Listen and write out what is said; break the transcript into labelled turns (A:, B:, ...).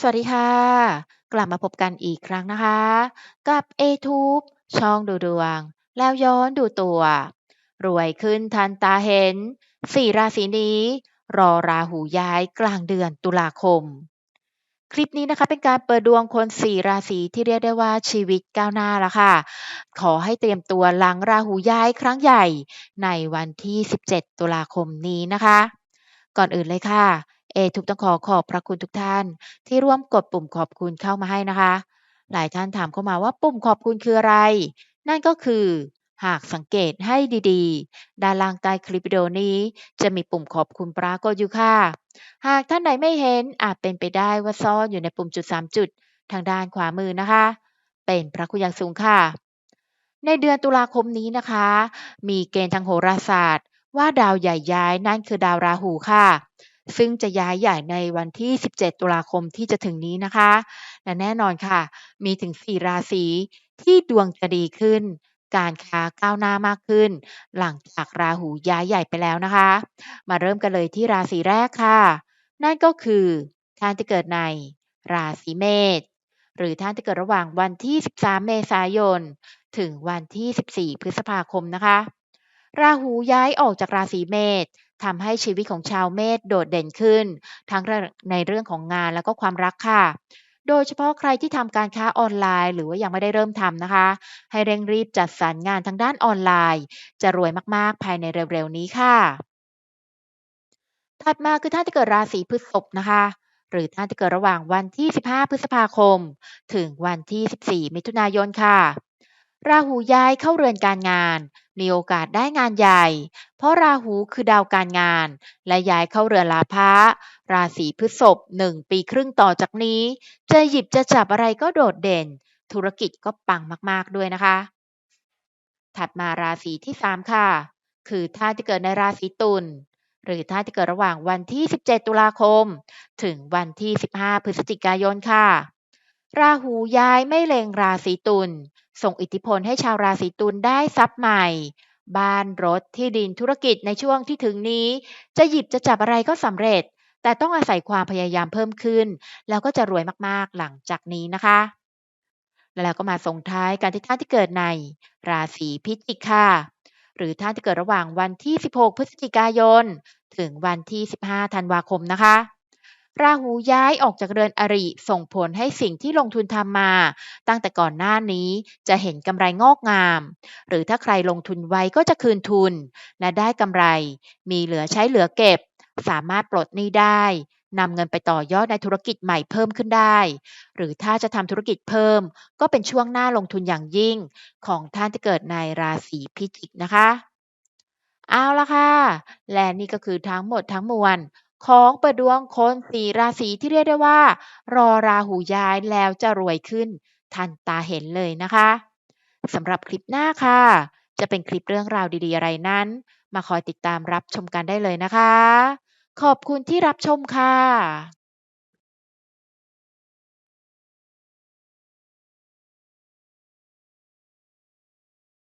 A: สวัสดีค่ะ กลับมาพบกันอีกครั้งนะคะ กับ A-Tube ช่องดูดวง แล้วย้อนดูตัว รวยขึ้นทันตาเห็น4ราศีนี้ รอราหูย้ายกลางเดือนตุลาคม คลิปนี้นะคะเป็นการเปิดดวงคน4ราศีที่เรียกได้ว่าชีวิตก้าวหน้าแล้วค่ะ ขอให้เตรียมตัวหลังราหูย้ายครั้งใหญ่ในวันที่ 17 ตุลาคมนี้นะคะ ก่อนอื่นเลยค่ะ เอทุกต้องขอขอบพระคุณทุกท่าน ที่ร่วมกดปุ่มขอบคุณเข้ามาให้นะคะ หลายท่านถามเข้ามาว่าปุ่มขอบคุณคืออะไร นั่นก็คือ หากสังเกตให้ดีๆ ด้านล่างใต้คลิปวิดีโอนี้ จะมีปุ่มขอบคุณปรากฏอยู่ค่ะ หากท่านใดไม่เห็นอาจเป็นไปได้ว่าซ่อนอยู่ในปุ่มจุด 3 จุด ทางด้านขวามือนะคะ เป็นพระคุณอย่างสูงค่ะ ในเดือนตุลาคมนี้นะคะ มีเกณฑ์ทางโหราศาสตร์ ว่าดาวใหญ่ย้ายนั่นคือดาวราหูค่ะ ซึ่งจะย้ายใหญ่ในวันที่ 17 ตุลาคมที่จะถึงนี้นะคะ และแน่นอนค่ะ มีถึง 4 ราศีที่ดวงจะดีขึ้น การค้าก้าวหน้ามากขึ้น หลังจากราหูย้ายใหญ่ไปแล้วนะคะ มาเริ่มกันเลยที่ราศีแรกค่ะ นั่นก็คือท่านที่เกิดในราศีเมษหรือท่านที่เกิดระหว่างวันที่ 13 เมษายน ถึงวันที่ 14 พฤษภาคมนะคะ ราหูย้ายออกจากราศีเมษ ทำให้ชีวิตของชาวเมษโดดเด่นขึ้น ทั้งในเรื่องของงานแล้วก็ความรักค่ะ โดยเฉพาะใครที่ทำการค้าออนไลน์ หรือว่ายังไม่ได้เริ่มทำนะคะ ให้เร่งรีบจัดสรรงานทางด้านออนไลน์ จะรวยมากๆ ภายในเร็วๆนี้ค่ะ ถัดมาคือท่านที่เกิดราศีพฤษภนะคะหรือท่านที่เกิดระหว่างวันที่ 15 พฤษภาคม ถึงวันที่ 14 มิถุนายนค่ะ ราหูย้ายเข้าเรือนการงาน มีโอกาสได้งานใหญ่ เพราะราหูคือดาวการงาน และย้ายเข้าเรือนลาภะราศีพฤษภหนึ่งปีครึ่งต่อจากนี้ จะหยิบจะจับอะไรก็โดดเด่น ธุรกิจก็ปังมากๆด้วยนะคะ ถัดมาราศีที่3ค่ะ คือท่านที่เกิดในราศีตุลหรือท่านที่เกิดระหว่างวันที่ 17 ตุลาคม ถึงวันที่ 15 พฤศจิกายนค่ะ ราหูย้ายไม่เลงราศีตุล ส่งอิทธิพลให้ชาวราศีตุลได้ทรัพย์ใหม่ บ้านรถที่ดินธุรกิจในช่วงที่ถึงนี้ จะหยิบจะจับอะไรก็สำเร็จ แต่ต้องอาศัยความพยายามเพิ่มขึ้น แล้วก็จะรวยมากๆหลังจากนี้นะคะ แล้วก็มาส่งท้ายกันที่ท่านที่เกิดใน ราศีพิจิกค่ะ หรือท่านที่เกิดระหว่างวันที่ 16 พฤศจิกายน ถึงวันที่ 15 ธันวาคมนะคะ ราหูย้ายออกจากเรือนอริ ส่งผลให้สิ่งที่ลงทุนทำมา ตั้งแต่ก่อนหน้านี้จะเห็นกำไรงอกงาม หรือถ้าใครลงทุนไว้ก็จะคืนทุน และได้กำไร มีเหลือใช้เหลือเก็บ สามารถปลดหนี้ได้นำเงินไปต่อยอดในธุรกิจใหม่เพิ่มขึ้นได้ หรือถ้าจะทำธุรกิจเพิ่ม ก็เป็นช่วงหน้าลงทุนอย่างยิ่ง ของท่านที่เกิดในราศีพิจิกนะคะ เอาละค่ะ และนี่ก็คือทั้งหมดทั้งมวล ของเปิดดวงคนสี่ราศีที่เรียกได้ว่า รอราหูย้ายแล้วจะรวยขึ้น ทันตาเห็นเลยนะคะสำหรับคลิปหน้าค่ะ จะเป็นคลิปเรื่องราวดีๆอะไรนั้น มาคอยติดตามรับชมกันได้เลยนะคะ ขอบคุณที่รับชมค่ะ